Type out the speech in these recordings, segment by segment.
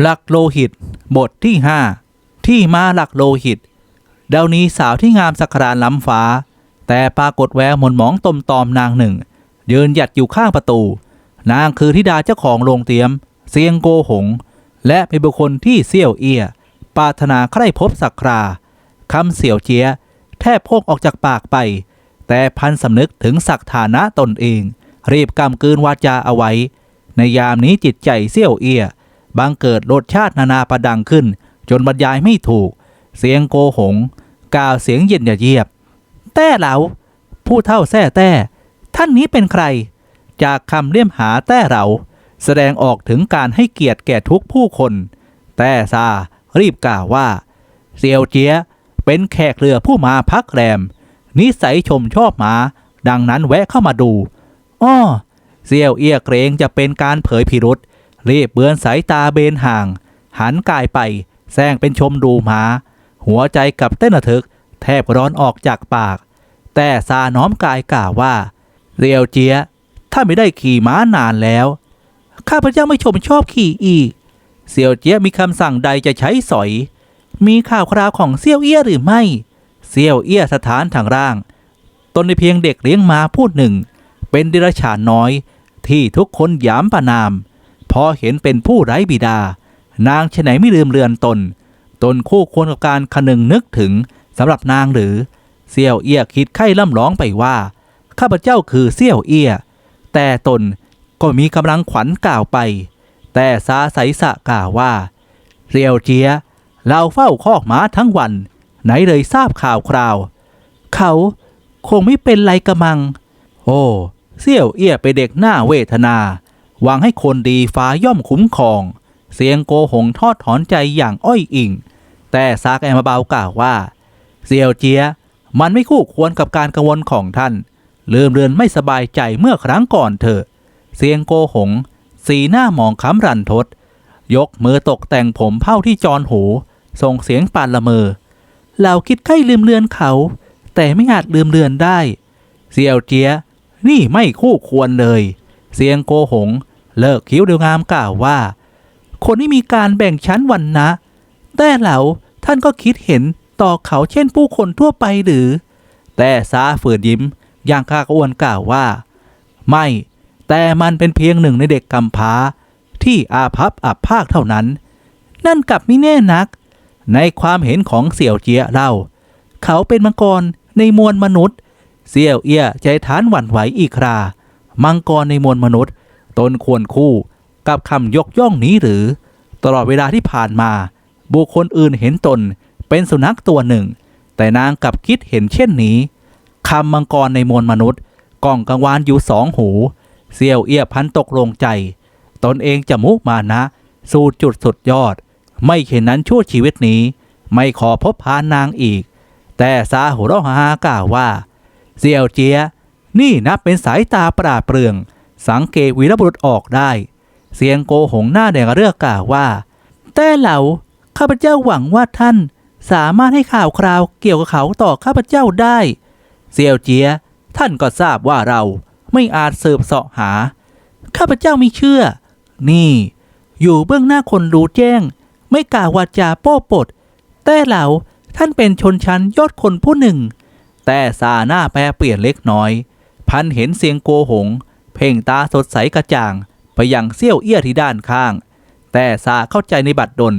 หลักโลหิต บทที่ห้าที่มาหลักโลหิต เดานี้สาวที่งามสักการานล้ำฟ้า แต่ปรากฏแววหมนหมองตมตอมนางหนึ่ง ยืนหยัดอยู่ข้างประตู นางคือธิดาเจ้าของโรงเตียมเสียงโกหง และเป็นบุคคลที่เสี่ยวเอียปรารถนาใคร่พบสักคราคำเสี่ยวเจียแทบพกออกจากปากไป แต่พันสำนึกถึงศักฐานะตนเอง รีบกำกืนวาจาเอาไว้ ในยามนี้จิตใจเสี่ยวเอีย บังเกิดรสชาตินานาประดังขึ้น จนบรรยายไม่ถูก เสียงโกหง กล่าวเสียงเย็นเยียบ แต้เหลาผู้เท่าแท้แต้ท่านนี้เป็นใคร จากคำเลี่ยมหาแต้เหลาแสดงออกถึงการให้เกียรติแก่ทุกผู้คน แต้ซารีบกล่าวว่าเซียวเจียเป็นแขกเรือผู้มาพักแรม นิสัยชมชอบหมา ดังนั้นแวะเข้ามาดูอ้อเซียวเอียเกรงจะเป็นการเผยพิรุษ รีบเบือนสายตาเบนห่าง หันกายไปแซงเป็นชมดูหมา หัวใจกับเต้นระทึก แทบร้อนออกจากปาก แต่ซาน้อมกายกล่าวว่าเซียวเจีย ถ้าไม่ได้ขี่ม้านานแล้ว ข้าพเจ้าไม่ชมชอบขี่อีกเซียวเจียมีคำสั่งใดจะใช้สอย มีข่าวคราวของเซียวเอี้ยหรือไม่ เซียวเอี้ยสถานทางร่าง ตนในเพียงเด็กเลี้ยงม้าพูดหนึ่ง เป็นดิรฉานน้อยที่ทุกคนยามประนาม อเห็นเป็นผู้ไร้บิดา นางฉไหนไม่ลืมเลือนตน ตนคู่ควรกับการคนึงนึกถึงสำหรับนางหรือเซี่ยวเอี้ยคิดไข้ล่ำร้องไปว่า ข้าพเจ้าคือเซี่ยวเอี้ย แต่ตนก็มีกำลังขวัญกล่าวไป แต่ซาใสสะกล่าวว่าเซียวเจีย เราเฝ้าคอกม้าทั้งวัน ไหนเลยทราบข่าวคราว เขาคงไม่เป็นไรกระมัง โอ้เซี่ยวเอี้ยไปนเด็กหน้าเวทนา หวังให้คนดีฟ้าย่อมคุ้มครอง เสียงโกหงทอดถอนใจอย่างอ้อยอิง แต่ซากแอมเบากล่าวว่าเซียวเจีย มันไม่คู่ควรกับการกังวลของท่าน ลืมเรือนไม่สบายใจเมื่อครั้งก่อนเถอะ เสียงโกหง สีหน้าหมองค้ำรันทด ยกมือตกแต่งผมเผ้าที่จรหู ส่งเสียงปานละเมอ เราคิดใกล้ลืมเลือนเขา แต่ไม่อาจลืมเลือนได้ เซียวเจีย นี่ไม่คู่ควรเลย เสียงโกหง เลิกคิ้วเดียวงามกล่าวว่า คนที่มีการแบ่งชั้นวันนะแต่เหลาท่านก็คิดเห็นต่อเขาเช่นผู้คนทั่วไปหรือ แต่ซาฝืนยิ้มอย่างกากระอวนกล่าวว่า ไม่ แต่มันเป็นเพียงหนึ่งในเด็กกำพร้า ที่อาภัพอับภาคเท่านั้น นั่นกลับไม่แน่นัก ในความเห็นของเสี่ยวเจียเล่า เขาเป็นมังกรในมวลมนุษย์ เสี่ยวเอียใจฐานหวั่นไหวอีกครา มังกรในมวลมนุษย์ ตนควรคู่กับคำยกย่องนี้หรือ ตลอดเวลาที่ผ่านมา บุคคลอื่นเห็นตนเป็นสุนัขตัวหนึ่ง แต่นางกลับคิดเห็นเช่นนี้คำมังกรในมวลมนุษย์ก้องกังวานอยู่สองหูเสี่ยวเอียพันตกลงใจ ตนเองจะมุมานะ สู่จุดสุดยอด ไม่เช่นนั้นชั่วชีวิตนี้ ไม่ขอพบพานางอีก แต่ซาหัวเราะฮากล่าวว่าเสี่ยวเจีย นี่นับเป็นสายตาปราดเปรื่อง สังเกตวีรบุรุษออกได้ เสียงโกหงหน้าแดงเรือกกล่าวว่า แต่เหล่าข้าพเจ้าหวังว่าท่านสามารถให้ข่าวคราวเกี่ยวกับเขาต่อข้าพเจ้าได้เสี่ยวเจีย ท่านก็ทราบว่าเราไม่อาจสืบเสาะหา ข้าพเจ้าไม่เชื่อ นี่ อยู่เบื้องหน้าคนรู้แจ้ง ไม่กล่าววาจาโป้ปด แต่เหล่าท่านเป็นชนชั้นยอดคนผู้หนึ่ง แต่ซาหน้าแปรเปลี่ยนเล็กน้อย พันเห็นเสียงโกหง เพ่งตาสดใสกระจ่าง ไปยังเซี่ยวเอี้ยที่ด้านข้าง แต่ซาเข้าใจในบัดดล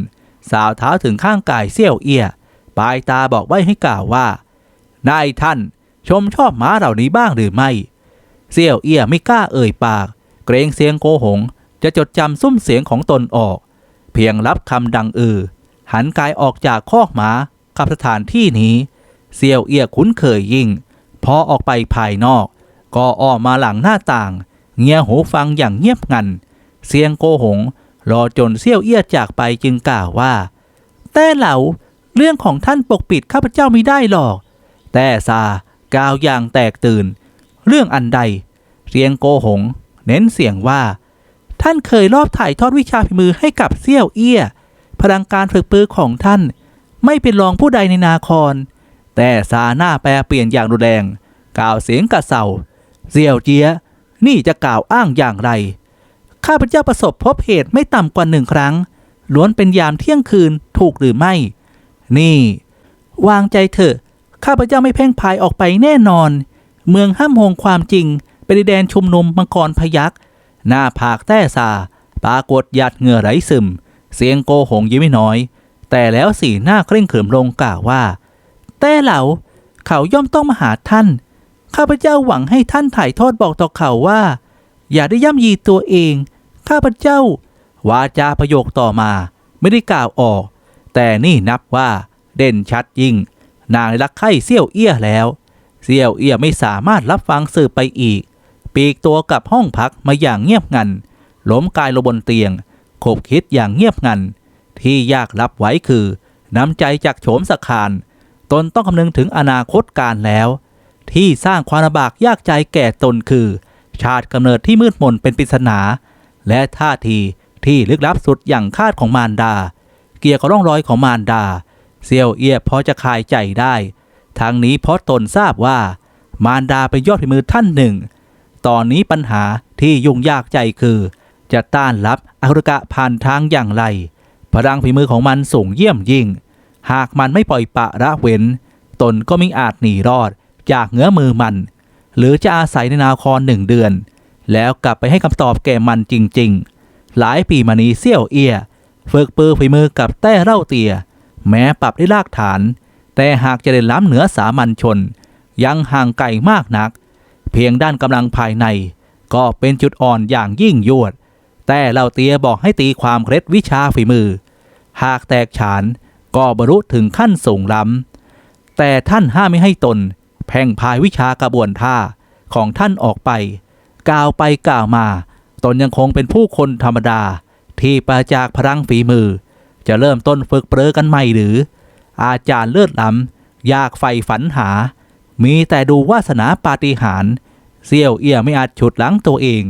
สาวเท้าถึงข้างกายเซี่ยวเอี้ยปลายตาบอกไว้ให้กล่าวว่า นายท่านชมชอบม้าเหล่านี้บ้างหรือไม่เซี่ยวเอี้ยไม่กล้าเอ่ยปาก เกรงเสียงโกหง จะจดจำซุ้มเสียงของตนออก เพียงรับคำดังเออหันกายออกจากคอกม้ากับสถานที่นี้เซี่ยวเอียคุ้นเคยยิ่ง พอออกไปภายนอก ก็ออกมาหลังหน้าต่าง เงียหูฟังอย่างเงียบงัน เสียงโกหง รอจนเซี่ยวเอี้ยจากไปจึงกล่าวว่า แต่เหล่าเรื่องของท่านปกปิดข้าพเจ้าไม่ได้หรอก แต่ซากล่าวอย่างแตกตื่น เรื่องอันใด เสียงโกหง เน้นเสียงว่า ท่านเคยรอบถ่ายทอดวิชาฝีมือให้กับเซี่ยวเอี้ย พลังการฝึกปือของท่าน ไม่เป็นรองผู้ใดในนาคร แต่ซาหน้าแปรเปลี่ยนอย่างรุนแรง กล่าวเสียงกระเซา เสี่ยวเจีย นี่จะกล่าวอ้างอย่างไร ข้าพเจ้าประสบพบเหตุไม่ต่ำกว่าหนึ่งครั้ง ล้วนเป็นยามเที่ยงคืนถูกหรือไม่ นี่ วางใจเถอะ ข้าพเจ้าไม่เพ่งพายออกไปแน่นอน เมืองห้ามหงความจริง เป็นดินแดนชุมนุมมังกรพยักหน้าผากแต้ซาปรากฏหยัดเหงื่อไหลซึม เสียงโกหงยิ้มไม่น้อย แต่แล้วสีหน้าเคร่งขรึมลงกล่าวว่า แต่เหลาเขาย่อมต้องมาหาท่าน ข้าพเจ้าหวังให้ท่านถ่ายทอดบอกต่อเขาว่า อย่าได้ย่ำยีตัวเอง ข้าพเจ้า วาจาประโยคต่อมา ไม่ได้กล่าวออก แต่นี่นับว่าเด่นชัดยิ่ง นางรักใคร่เซี่ยวเอี้ยแล้ว เซี่ยวเอี้ยไม่สามารถรับฟังสืบไปอีก ปีกตัวกลับห้องพักมาอย่างเงียบงัน ล้มกายลงบนเตียงขบคิดอย่างเงียบงัน ที่ยากรับไว้คือ น้ำใจจากโฉมสคารตนต้องคำนึงถึงอนาคตการแล้ว ที่สร้างความลำบากยากใจแก่ตนคือ ชาติกำเนิดที่มืดมนเป็นปริศนา และท่าทีที่ลึกลับสุดอย่างคาดของมารดา เกี่ยวกับร่องรอยของมารดา เซียวเอียพอจะคลายใจได้ ทางนี้เพราะตนทราบว่า มารดาเป็นยอดฝีมือท่านหนึ่ง ตอนนี้ปัญหาที่ยุ่งยากใจคือ จะต้านรับอหุรกะผ่านทางอย่างไร พลังฝีมือของมันสูงเยี่ยมยิ่ง หากมันไม่ปล่อยปะละเว้น ตนก็ไม่อาจหนีรอด จากเงื้อมือมัน หรือจะอาศัยในนาครหนึ่งเดือน แล้วกลับไปให้คำตอบแก่มันจริง ๆ หลายปีมานี้เซี่ยวเอียฝึกปือฝีมือกับแต้เล่าเตีย แม้ปรับได้รากฐาน แต่หากจะได้ล้ำเหนือสามัญชน ยังห่างไกลมากนัก เพียงด้านกำลังภายใน ก็เป็นจุดอ่อนอย่างยิ่งยวด แต่เล่าเตียบอกให้ตีความเคล็ดวิชาฝีมือ หากแตกฉานก็บรรลุถึงขั้นสูงล้ำแต่ท่านห้ามไม่ให้ตน แพ่งพายวิชากระบวนท่าของท่านออกไป กล่าวไปกล่าวมา ตนยังคงเป็นผู้คนธรรมดา ที่ปราจากพลังฝีมือ จะเริ่มต้นฝึกเปรอกันใหม่หรือ อาจารย์เลือดล้ำยากใฝ่ฝันหา มีแต่ดูวาสนาปาฏิหาริย์เซี่ยวเอี้ยไม่อาจฉุดหลังตัวเอง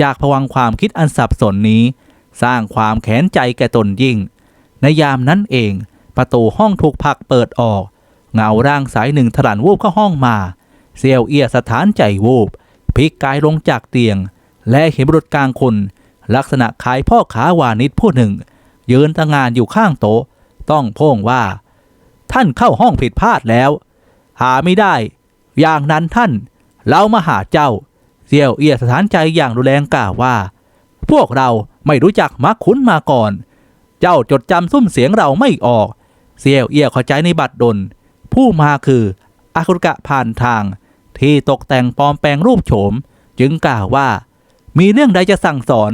จากพวังความคิดอันสับสนนี้ สร้างความแขนใจแก่ตนยิ่ง ในยามนั้นเอง ประตูห้องถูกผลักเปิดออก เงาร่างสายหนึ่งถลันวูบเข้าห้องมา เซียวเอียสถานใจวูบพลิกกายลงจากเตียง และเห็นบุรุษกลางคน ลักษณะคล้ายพ่อขาวานิชผู้หนึ่ง ยืนตะงานอยู่ข้างโต๊ะ ต้องพ่งว่า ท่านเข้าห้องผิดพลาดแล้ว หาไม่ได้ อย่างนั้นท่าน เรามาหาเจ้า เซียวเอียสถานใจอย่างรุนแรงกล่าวว่า พวกเราไม่รู้จักมักคุ้นมาก่อน เจ้าจดจำซุ้มเสียงเราไม่ออก เซียวเอียเข้าใจในบัตรดล ผู้มาคืออาคุรกะผ่านทาง ที่ตกแต่งปลอมแปลงรูปโฉม จึงกล่าวว่า มีเรื่องใดจะสั่งสอน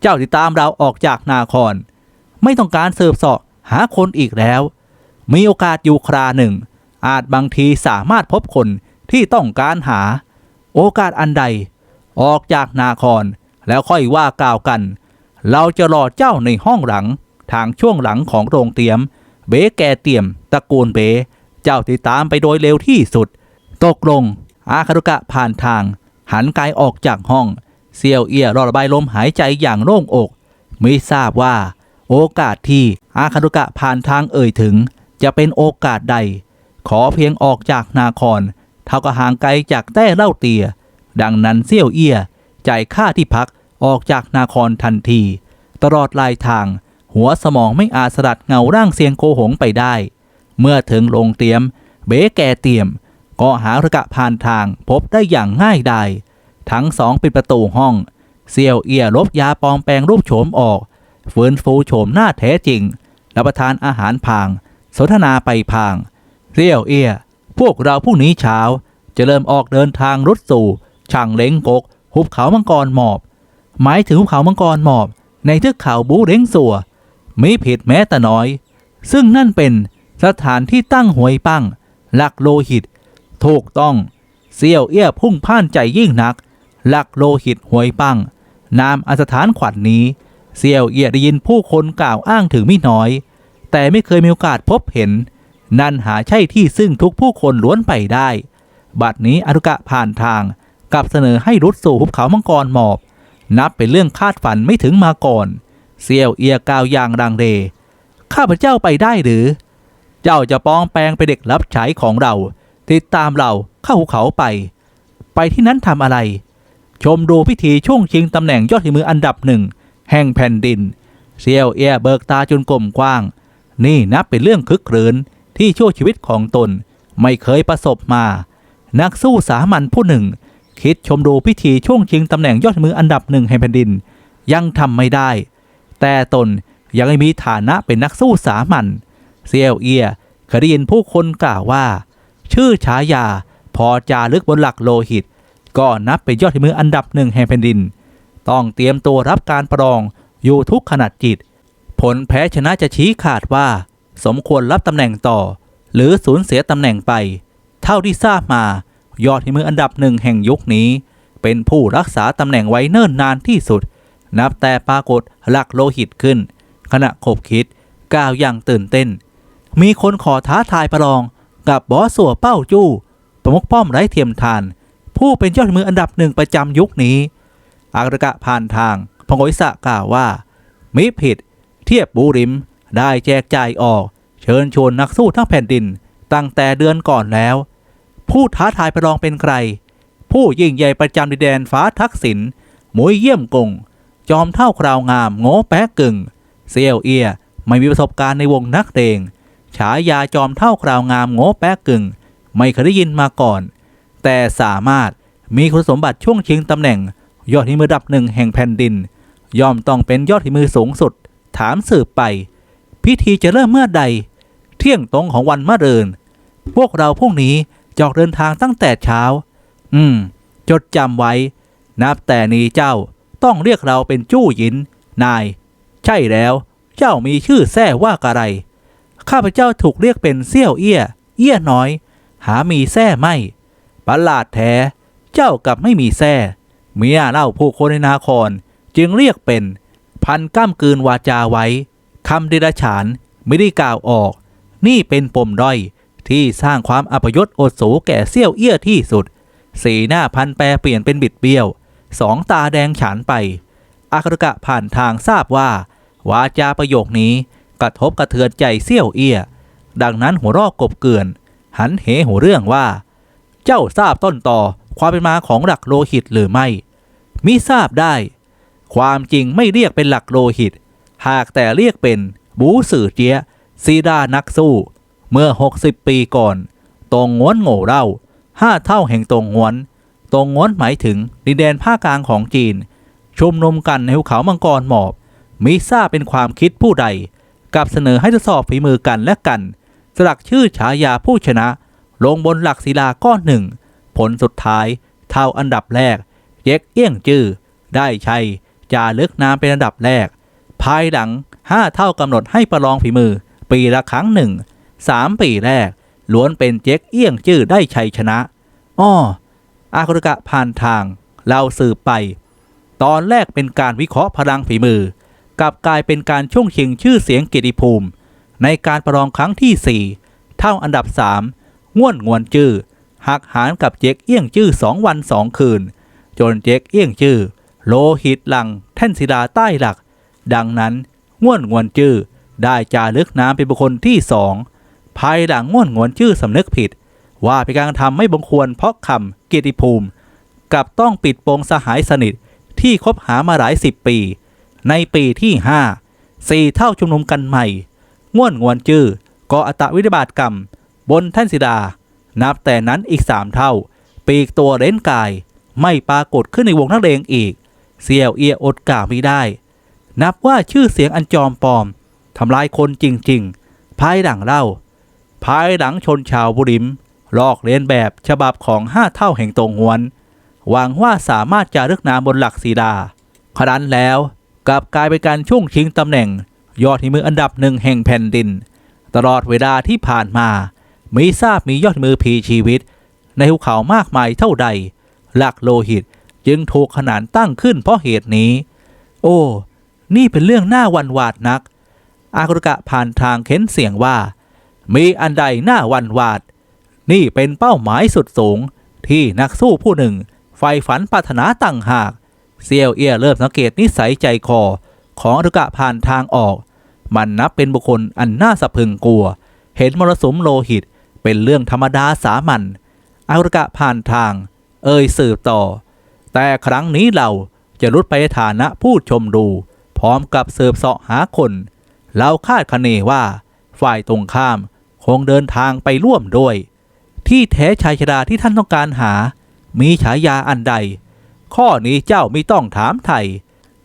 เจ้าที่ตามเราออกจากนาคร ไม่ต้องการเสืบสาะหาคนอีกแล้ว มีโอกาสอยู่คราหนึ่ง อาจบางทีสามารถพบคนที่ต้องการหา โอกาสอันใด ออกจากนาคร แล้วค่อยว่ากล่าวกัน เราจะรอเจ้าในห้องหลัง ทางช่วงหลังของโรงเตียม เบแก่เตียมตระกูลเบ เจ้าติดตามไปโดยเร็วที่สุด ตกลง อาคารุกะผ่านทาง หันกายออกจากห้อง เซียวเอียรอระบายลมหายใจอย่างโล่งอกไม่ทราบว่า โอกาสที่อาคารุกะผ่านทางเอ่ยถึง จะเป็นโอกาสใด ขอเพียงออกจากนาคร เท่ากับห่างไกลจากแต้เล่าเตีย ดังนั้นเซี่ยวเอียจ่ายค่าที่พักออกจากนาครทันที ตลอดลายทาง หัวสมองไม่อาจสลัดเงาร่างเสียงโกหงไปได้ เมื่อถึงโรงเตรียม เบ๋แก่เตรียม ก็หาระกะผ่านทางพบได้อย่างง่ายดายทั้งสองปิดประตูห้อง เซียวเอียลบยาปลอมแปลงรูปโฉมออกฟื้นฟูโฉมหน้าแท้จริงรับประทานอาหารพาง สนทนาไปพางเซียวเอีย พวกเราพรุ่งนี้เช้า จะเริ่มออกเดินทางรุดสู่ช่างเล้งกก หุบเขามังกรหมอบ หมายถึงหุบเขามังกรหมอบ ในเทือกเขาบูเล้งสัวไม่ผิดแม้แต่น้อย ซึ่งนั่นเป็น สถานที่ตั้งหวยปั้ง หลักโลหิต ถูกต้อง เซี่ยวเอี้ยพุ่งพ่านใจยิ่งนัก หลักโลหิตหวยปั้ง นามอสถานขวัญนนี้ เซี่ยวเอี้ยได้ยินผู้คนกล่าวอ้างถึงไม่น้อย แต่ไม่เคยมีโอกาสพบเห็น นั่นหาใช่ที่ซึ่งทุกผู้คนล้วนไปได้ บัดนี้อรุกะผ่านทางกับเสนอให้รุดสู่หุบเขามังกรหมอบ นับเป็นเรื่องคาดฝันไม่ถึงมาก่อน เซียวเอียกล่าวอย่างรังเลข้าพเจ้าไปได้หรือ เจ้าจะปลองแปลงไปนเด็กรับใช้ของเรา ติดตามเราเข้าภูเขาไป ไปที่นั้นทำอะไร ชมดูพิธีช่วงชิงตำแหน่งยอดฝีมืออันดับหนึ่งแห่งแผ่นดิน เซียวเอียเบิกตาจนกลมกว้าง นี่นับเป็นเรื่องคึกครื้นที่ชั่วชีวิตของตนไม่เคยประสบมา นักสู้สามัญผู้หนึ่ง คิดชมดูพิธีช่วงชิงตำแหน่งยอดมืออันดับหนึ่งแห่งแผ่นดิน ยังทำไม่ได้ แต่ตนยังไม่มีฐานะเป็นนักสู้สามัญ เซียวเอียเคยได้ยินผู้คนกล่าวว่า ชื่อฉายาพอจารึกบนหลักโลหิต ก็นับเป็นยอดมืออันดับหนึ่งแห่งแผ่นดิน ต้องเตรียมตัวรับการประลองอยู่ทุกขนาดจิต ผลแพ้ชนะจะชี้ขาดว่า สมควรรับตำแหน่งต่อ หรือสูญเสียตำแหน่งไป เท่าที่ทราบมายอดมืออันดับหนึ่งแห่งยุคนี้ เป็นผู้รักษาตำแหน่งไว้เนิ่นนานที่สุด นับแต่ปรากฏหลักโลหิตขึ้น ขณะขบคิดก้าวอย่างตื่นเต้น มีคนขอท้าทายประลองกับบอสสัวเป้าจู้ประมุขป้อมไร้เทียมทาน ผู้เป็นยอดมืออันดับหนึ่งประจำยุคนี้ อากรกะผ่านทางพงศ์วิสะกล่าวว่า มิผิด เทียบบูริม ได้แจกจ่ายออก เชิญชวนนักสู้ทั้งแผ่นดิน ตั้งแต่เดือนก่อนแล้ว ผู้ท้าทายประลองเป็นใคร ผู้ยิ่งใหญ่ประจำดินแดนฟ้าทักษิณหมุยเยี่ยมกง จอมเท่าคราวงามโง่แป๊กกึ่งเซียวเอียไม่มีประสบการณ์ในวงนักเดง ฉายาจอมเท่าคราวงามโง่แป๊กกึ่ง ไม่เคยได้ยินมาก่อน แต่สามารถมีคุณสมบัติช่วงชิงตำแหน่ง ยอดที่มือดับหนึ่งแห่งแผ่นดิน ย่อมต้องเป็นยอดที่มือสูงสุด ถามสืบไป พิธีจะเริ่มเมื่อใด เที่ยงตรงของวันมะเรืนพวกเราพรุ่งนี้จอกเดินทางตั้งแต่เช้า อืม จดจำไว้ นับแต่นี้เจ้าต้องเรียกเราเป็นจู้หยิน นาย ใช่แล้ว เจ้ามีชื่อแท้ว่ากะไร ข้าพเจ้าถูกเรียกเป็นเซี่ยวเอี้ย เอี้ยน้อย หามีแท้ไม่ประหลาดแท้ เจ้ากับไม่มีแท้เมียเล่าผู้คนในนาคร จึงเรียกเป็น พันก้ามกืนวาจาไว้คำเดรัจฉานไม่ได้กล่าวออก นี่เป็นปมด้อยที่สร้างความอัปยศอดสูแก่เซี่ยวเอี้ยที่สุด สีหน้าพันแปรเปลี่ยนเป็นบิดเบี้ยว สองตาแดงฉานไปอากรกะผ่านทางทราบว่า วาจาประโยคนี้ กระทบกระเทือนใจเซี่ยวเอี้ย ดังนั้นหัวรอกกบเกลื่อน หันเหหัวเรื่องว่า เจ้าทราบต้นต่อความเป็นมาของหลักโลหิตหรือไม่ มิทราบได้ ความจริงไม่เรียกเป็นหลักโลหิต หากแต่เรียกเป็นบูสื่อเจียซีดานักสู้ เมื่อ 60 ปีก่อนตรงง้วนโง่เล่าห้าเท่าแห่งตรงง้วนตรงง้วนหมายถึงดินแดนภาคกลางของจีน ชุมนุมกันในภูเขามังกรหมอบ มิทราบเป็นความคิดผู้ใด กับเสนอให้ทดสอบฝีมือกันและกัน สลักชื่อฉายาผู้ชนะ ลงบนหลักศิลาก้อนหนึ่ง ผลสุดท้าย เท่าอันดับแรก เย็กเอี้ยงจื้อได้ชัยจารึกน้ำเป็นอันดับแรก ภายหลังห้าเท่ากำหนดให้ประลองฝีมือ ปีละครั้งหนึ่งสามปีแรก ล้วนเป็นเจ๊กเอี้ยงจื้อได้ชัยชนะอ้ออาคุรกะผ่านทาง เราสืบไป ตอนแรกเป็นการวิเคราะห์พลังฝีมือ กลับกลายเป็นการช่วงชิงชื่อเสียงเกียรติภูมิ ในการประลองครั้งที่ 4 เท่าอันดับ 3 ง่วนงวนจื้อหักหารกับเจ๊กเอี้ยงจื้อสองวันสองคืน จนเจ๊กเอี้ยงจื้อโลหิตหลัง แท่นศิลาใต้หลัก ดังนั้นง่วนงวนจื้อได้จารึกน้ำเป็นบุคคลที่สองภายหลังง่วนงวนจื้อสำนึกผิด ว่าเป็นการทำไม่บงควรเพราะคำเกียรติภูมิ กับต้องปิดโปงสหายสนิทที่คบหามาหลายสิบปี ในปีที่ห้าสี่เท่าชุมนุมกันใหม่ง่วนงวนจื้อก่ออัตวิริบาตกรรม บนแท่นศิดา นับแต่นั้นอีกสามเท่า ปีกตัวเร้นกาย ไม่ปรากฏขึ้นในวงนักเลงอีก เสี่ยวเอียอดกล่าวไม่ได้ นับว่าชื่อเสียงอันจอมปลอมทำลายคนจริง ๆ ภายหลังเล่า ภายหลังชนชาวบุริม ลอกเลียนแบบฉบับของห้าเท่าแห่งตรงหวน หวังว่าสามารถจะเลือกนามบนหลักสีดาครั้นแล้ว กลับกลายเป็นการช่วงชิงตำแหน่ง ยอดที่มืออันดับหนึ่งแห่งแผ่นดิน ตลอดเวลาที่ผ่านมา มีทราบมียอดมือผีชีวิต ในภูเขามากมายเท่าใด หลักโลหิตจึงถูกขนานตั้งขึ้นเพราะเหตุนี้ โอ้ นี่เป็นเรื่องน่าวันวาดนัก อากุรกะผ่านทางเค้นเสียงว่า มีอันใดน่าวันวาด นี่เป็นเป้าหมายสุดสูงที่นักสู้ผู้หนึ่งใฝ่ฝันปรารถนาตั้งหาก เซียวเอียเริ่มสังเกตนิสัยใจคอ ของอากุกะผ่านทางออก มันนับเป็นบุคคลอันน่าสะพึงกลัว เห็นมรสุมโลหิตเป็นเรื่องธรรมดาสามัญอากุกะผ่านทาง เอ่ยสืบต่อ แต่ครั้งนี้เราจะรุดไปในฐานะผู้ชมดู พร้อมกับสืบเสาะหาคน เราคาดคะเนว่า ฝ่ายตรงข้ามคงเดินทางไปร่วมด้วย ที่แท้ชายชราที่ท่านต้องการหา มีฉายาอันใด ข้อนี้เจ้าไม่ต้องถามไทย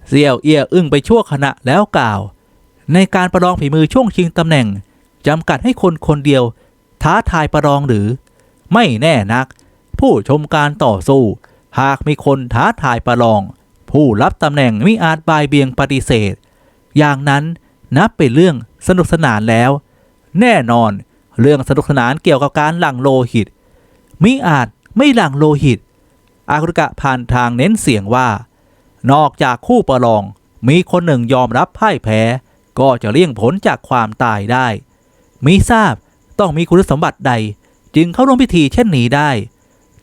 เสี่ยวเอียอึ้งไปชั่วขณะแล้วกล่าว ในการประลองฝีมือช่วงชิงตำแหน่งจำกัดให้คนคนเดียว ท้าทายประลองหรือ ไม่แน่นัก ผู้ชมการต่อสู้ หากมีคนท้าทายประลอง ผู้รับตำแหน่งมิอาจบายเบียงปฏิเสธ อย่างนั้นนับเป็นเรื่องสนุกสนานแล้ว แน่นอน เรื่องสนุกสนานเกี่ยวกับการหลั่งโลหิตมิอาจไม่หลั่งโลหิต อาคุกะผ่านทางเน้นเสียงว่า นอกจากคู่ประลอง มีคนหนึ่งยอมรับพ่ายแพ้ ก็จะเลี่ยงผลจากความตายได้มิทราบต้องมีคุณสมบัติใด จึงเข้าร่วมพิธีเช่นนี้ได้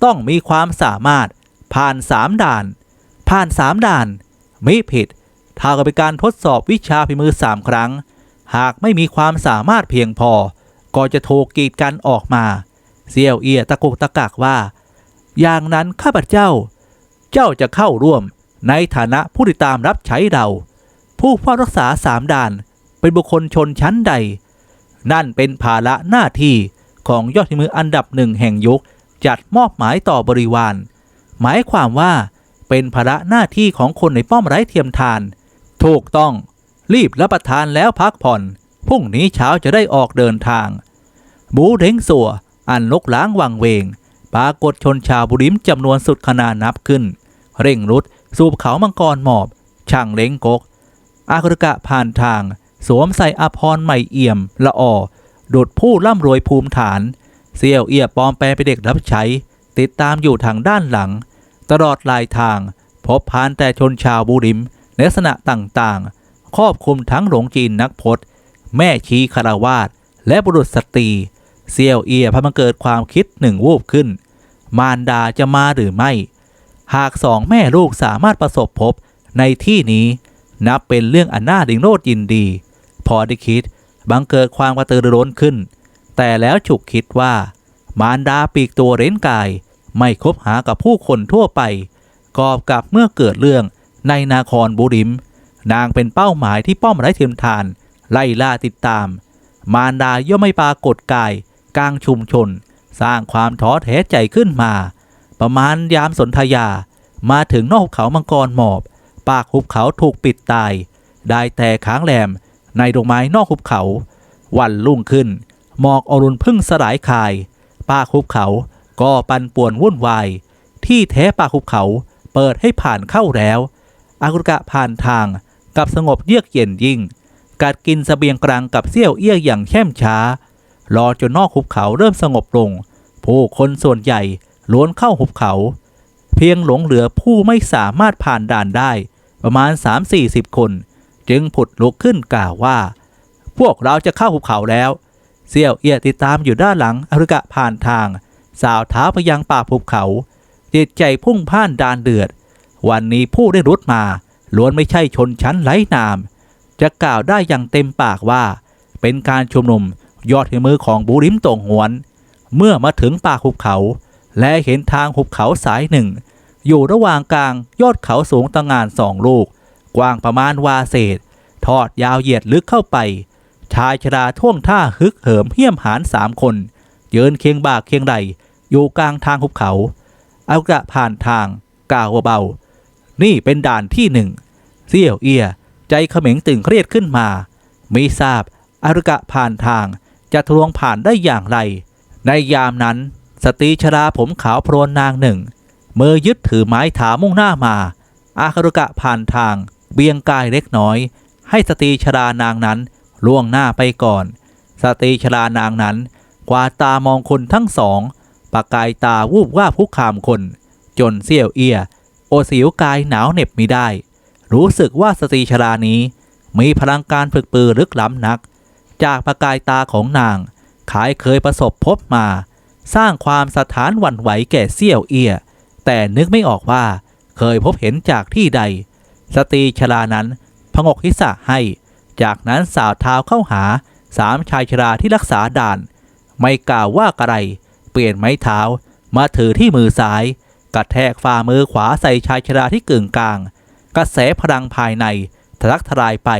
ต้องมีความสามารถผ่านสามด่าน ผ่านสามด่านมิผิดถ้ากับเป็นการทดสอบวิชาฝีมือสามครั้ง หากไม่มีความสามารถเพียงพอ ก็จะถูกกีดกันออกมา เซียวเอียตะกุกตะกักว่า อย่างนั้นข้าพเจ้า เจ้าจะเข้าร่วมในฐานะผู้ติดตามรับใช้เรา ผู้เฝ้ารักษาสามด่านเป็นบุคคลชนชั้นใด นั่นเป็นภาระหน้าที่ของยอดมืออันดับหนึ่งแห่งยุคจัดมอบหมายต่อบริวาร หมายความว่าเป็นภาระหน้าที่ของคนในป้อมไร้เทียมทาน ถูกต้อง รีบรับประทานแล้วพักผ่อน พรุ่งนี้เช้าจะได้ออกเดินทาง บูเด้งสัวอันลกล้างวังเวง ปรากฏชนชาวบุริมจำนวนสุดขนานับขึ้น เร่งรุด สูบเขามังกรหมอบ ช่างเล้งกก อาคุกะผ่านทาง สวมใส่อภรณ์ใหม่เอี่ยม ละออดุดผู้ร่ำรวยภูมิฐานเสี่ยวเอียปลอมแปลเป็นเด็กรับใช้ ติดตามอยู่ทางด้านหลัง ตลอดลายทาง พบพานแต่ชนชาวบุริมในลักษณะต่างๆ ครอบคลุมทั้งหลงจีนนักพจน์ แม่ชีคารวาสและบุรุษสตรี เซียวเอียพามันเกิดความคิดหนึ่งวูบขึ้น มารดาจะมาหรือไม่ หากสองแม่ลูกสามารถประสบพบในที่นี้นับเป็นเรื่องอันน่าดิงโรดยินดี พอได้คิดบังเกิดความกระตือรือร้นขึ้น แต่แล้วฉุกคิดว่า มารดาปีกตัวเร้นกาย ไม่คบหากับผู้คนทั่วไป กอบกับเมื่อเกิดเรื่องในนาครบุริม นางเป็นเป้าหมายที่ป้อมไร้เทียมทาน ไล่ล่าติดตาม มารดาย่อมไม่ปรากฏกาย กลางชุมชน สร้างความท้อแท้ใจขึ้นมา ประมาณยามสนธยา มาถึงนอกเขามังกรหมอบ ปากหุบเขาถูกปิดตาย ได้แต่ค้างแหลมในดงไม้นอกหุบเขา วันรุ่งขึ้น หมอกอรุณพึ่งสลายคายปากหุบเขาก็ปันป่วนวุ่นวาย ที่แท้ปากหุบเขาเปิดให้ผ่านเข้าแล้ว อากุรกะผ่านทางกับสงบเยือกเย็นยิ่ง กัดกินสเสบียงกลางกับเสี้ยวเอี้ยอย่างแช่มช้า รอจนนอกหุบเขาเริ่มสงบลง ผู้คนส่วนใหญ่ล้วนเข้าหุบเขา เพียงหลงเหลือผู้ไม่สามารถผ่านด่านได้ ประมาณ 3-40 คน จึงผุดลุกขึ้นกล่าวว่า พวกเราจะเข้าหุบเขาแล้ว เสี่ยวเอียติดตามอยู่ด้านหลังอรุกะผ่านทาง สาวเท้าไปยังป่าภูเขาจิตใจพุ่งพ่านดานเดือด วันนี้ผู้ได้รุดมา ล้วนไม่ใช่ชนชั้นไร้นาม จะกล่าวได้อย่างเต็มปากว่า เป็นการชุมนุม ยอดฝีมือของบูริมตงหวน เมื่อมาถึงป่าหุบเขา และเห็นทางหุบเขาสายหนึ่ง อยู่ระหว่างกลางยอดเขาสูงตะงงานสองลูก กว้างประมาณวาเศษ ทอดยาวเหยียดลึกเข้าไป ชายชราท่วงท่าฮึกเหิมเหี้ยมหานสามคนยืนเคียงบ่าเคียงไหลอยู่กลางทางหุบเขา เอากระผ่านทางกล่าวเบาๆนี่เป็นด่านที่หนึ่งเสี่ยวเอีย ใจเขม็งตึงเครียดขึ้นมา ไม่ทราบอารุกะผ่านทาง จะทวงผ่านได้อย่างไร ในยามนั้น สตรีชราผมขาวโพลนนางหนึ่ง มือยึดถือไม้ถามุ่งหน้ามา อาคารุกะผ่านทาง เบียงกายเล็กน้อย ให้สตรีชรานางนั้นล่วงหน้าไปก่อน สตรีชรานางนั้นกวาตามองคนทั้งสองประกายตาวูบว่าบคุกคามคน จนเสี้ยวเอีย โอสิวกายหนาวเหน็บมิได้ รู้สึกว่าสตรีชรานี้ มีพลังการฝึกปือลึกล้ำนัก จากประกายตาของนางขายเคยประสบพบมา สร้างความสถานหวั่นไหวแก่เสี้ยวเอีย แต่นึกไม่ออกว่าเคยพบเห็นจากที่ใด สตรีชรานั้นพงกทิศะให้ จากนั้นสาวเท้าเข้าหาสามชายชราที่รักษาด่าน ไม่กล่าวว่าอะไร เปลี่ยนไม้เท้ามาถือที่มือซ้าย กระแทกฝ่ามือขวาใส่ชายชราที่กึ่งกลาง กระแสพลังภายในทะลักทลายไป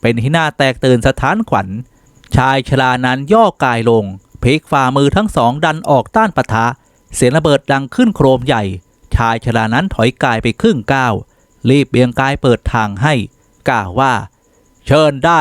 เป็นที่น่าแตกตื่นสะท้านขวัญ ชายชรานั้นย่อกายลง พลิกฝ่ามือทั้งสองดันออกต้านปะทะ เสียงระเบิดดังขึ้นโครมใหญ่ ชายชรานั้นถอยกายไปครึ่งก้าว รีบเบี่ยงกายเปิดทางให้กล่าวว่า เชิญได้